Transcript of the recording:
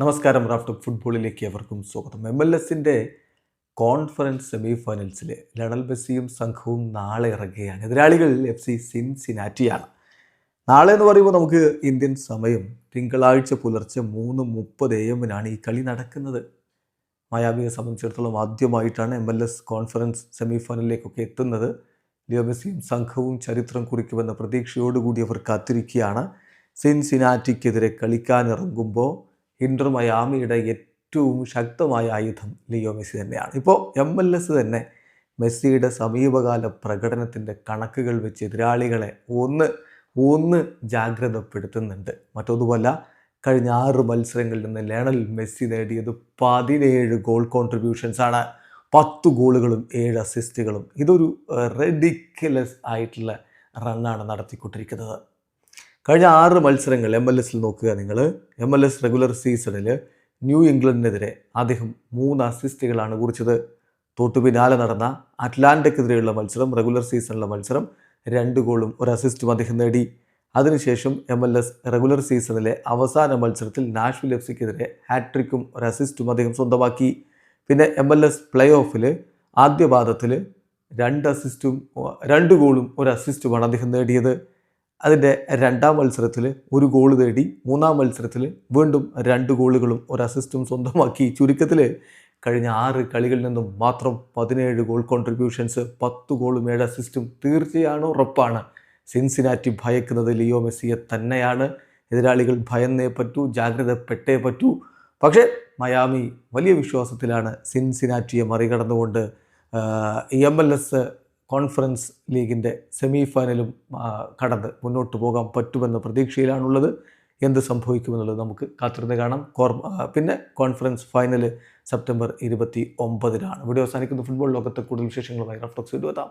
നമസ്കാരം റാഫ്റ്റ് ഫുട്ബോളിലേക്ക് എവർക്കും സ്വാഗതം. എം എൽ എസിന്റെ കോൺഫറൻസ് സെമി ഫൈനൽസിൽ ലണൽ മെസ്സിയും സംഘവും നാളെ ഇറങ്ങുകയാണ്. എതിരാളികൾ എഫ് സി സിൻസിനാറ്റിയാണ് നാളെ എന്ന് പറയുമ്പോൾ നമുക്ക് ഇന്ത്യൻ സമയം തിങ്കളാഴ്ച പുലർച്ചെ മൂന്ന് മുപ്പത് എ എമ്മിനാണ് ഈ കളി നടക്കുന്നത്. മയാമിയെ സംബന്ധിച്ചിടത്തോളം ആദ്യമായിട്ടാണ് M L S conference semi ഫൈനലിലേക്കൊക്കെ എത്തുന്നത്. ലിയോ മെസ്സിയും സംഘവും ചരിത്രം കുറിക്കുമെന്ന പ്രതീക്ഷയോടുകൂടി അവർ കാത്തിരിക്കുകയാണ്. സിൻസിനാറ്റിക്കെതിരെ കളിക്കാനിറങ്ങുമ്പോൾ ഇന്റർ മയാമിയുടെ ഏറ്റവും ശക്തമായ ആയുധം ലിയോ മെസ്സി തന്നെയാണ്. ഇപ്പോൾ എം എൽ എസ് തന്നെ മെസ്സിയുടെ സമീപകാല പ്രകടനത്തിന്റെ കണക്കുകൾ വെച്ച് എതിരാളികളെ ഒന്ന് ഒന്ന് ജാഗ്രതപ്പെടുത്തുന്നുണ്ട്. മറ്റൊന്നുമല്ല കഴിഞ്ഞ ആറ് മത്സരങ്ങളിൽ നിന്ന് ലയണൽ മെസ്സി നേടിയത് പതിനേഴ് ഗോൾ കോൺട്രിബ്യൂഷൻസാണ് പത്ത് ഗോളുകളും ഏഴ് അസിസ്റ്റുകളും ഇതൊരു റെഡിക്കുലസ് ആയിട്ടുള്ള റണ്ണാണ് നടത്തിക്കൊണ്ടിരിക്കുന്നത്. കഴിഞ്ഞ ആറ് മത്സരങ്ങൾ എം എൽ എസിൽ നോക്കുക നിങ്ങൾ. എം എൽ എസ് റെഗുലർ സീസണിൽ ന്യൂ ഇംഗ്ലണ്ടിനെതിരെ അദ്ദേഹം മൂന്ന് അസിസ്റ്റുകളാണ് കുറിച്ചത്. തൊട്ടു പിന്നാലെ നടന്ന അറ്റ്ലാന്റക്കെതിരെയുള്ള മത്സരം റെഗുലർ സീസണിലെ മത്സരം രണ്ട് ഗോളും ഒരു അസിസ്റ്റും അദ്ദേഹം നേടി. അതിനുശേഷം എം എൽ എസ് റെഗുലർ സീസണിലെ അവസാന മത്സരത്തിൽ നാഷ്വിൽ എഫ് സിക്കെതിരെ ഹാട്രിക്കും ഒരു അസിസ്റ്റും അദ്ദേഹം സ്വന്തമാക്കി. പിന്നെ എം എൽ എസ് പ്ലേ ഓഫിൽ ആദ്യ പാദത്തിൽ രണ്ട് അസിസ്റ്റും രണ്ട് ഗോളും ഒരു അസിസ്റ്റുമാണ് അദ്ദേഹം നേടിയത്. അതിന്റെ രണ്ടാം മത്സരത്തിൽ ഒരു ഗോൾ നേടി മൂന്നാം മത്സരത്തിൽ വീണ്ടും രണ്ട് ഗോളുകളും ഒരു അസിസ്റ്റും സ്വന്തമാക്കി ചുരുക്കത്തിൽ കഴിഞ്ഞ ആറ് കളികളിൽ നിന്നും മാത്രം പതിനേഴ് ഗോൾ കോൺട്രിബ്യൂഷൻസ് പത്ത് ഗോളും ഏഴ് അസിസ്റ്റും തീർച്ചയാണ് ഉറപ്പാണ്. സിൻസിനാറ്റി ഭയക്കുന്നത് ലിയോ മെസ്സിയെ തന്നെയാണ്. എതിരാളികൾ ഭയന്നേ പറ്റൂ ജാഗ്രതപ്പെട്ടേ പറ്റൂ. പക്ഷേ മയാമി വലിയ വിശ്വാസത്തിലാണ് സിൻസിനാറ്റിയെ മറികടന്നുകൊണ്ട് എം എൽ എസ് കോൺഫറൻസ് ലീഗിന്റെ സെമി ഫൈനലും കടന്ന് മുന്നോട്ട് പോകാൻ പറ്റുമെന്ന പ്രതീക്ഷയിലാണുള്ളത്. എന്ത് സംഭവിക്കുമെന്നുള്ളത് നമുക്ക് കാത്തിരുന്ന് കാണാം. കോർ പിന്നെ കോൺഫറൻസ് ഫൈനൽ സെപ്റ്റംബർ ഇരുപത്തി ഒമ്പതിനാണ്. വീഡിയോ അവസാനിക്കുന്ന. ഫുട്ബോൾ ലോകത്തെ കൂടുതൽ വിശേഷങ്ങളുമായി റഫ്ലക്സ് എത്താം.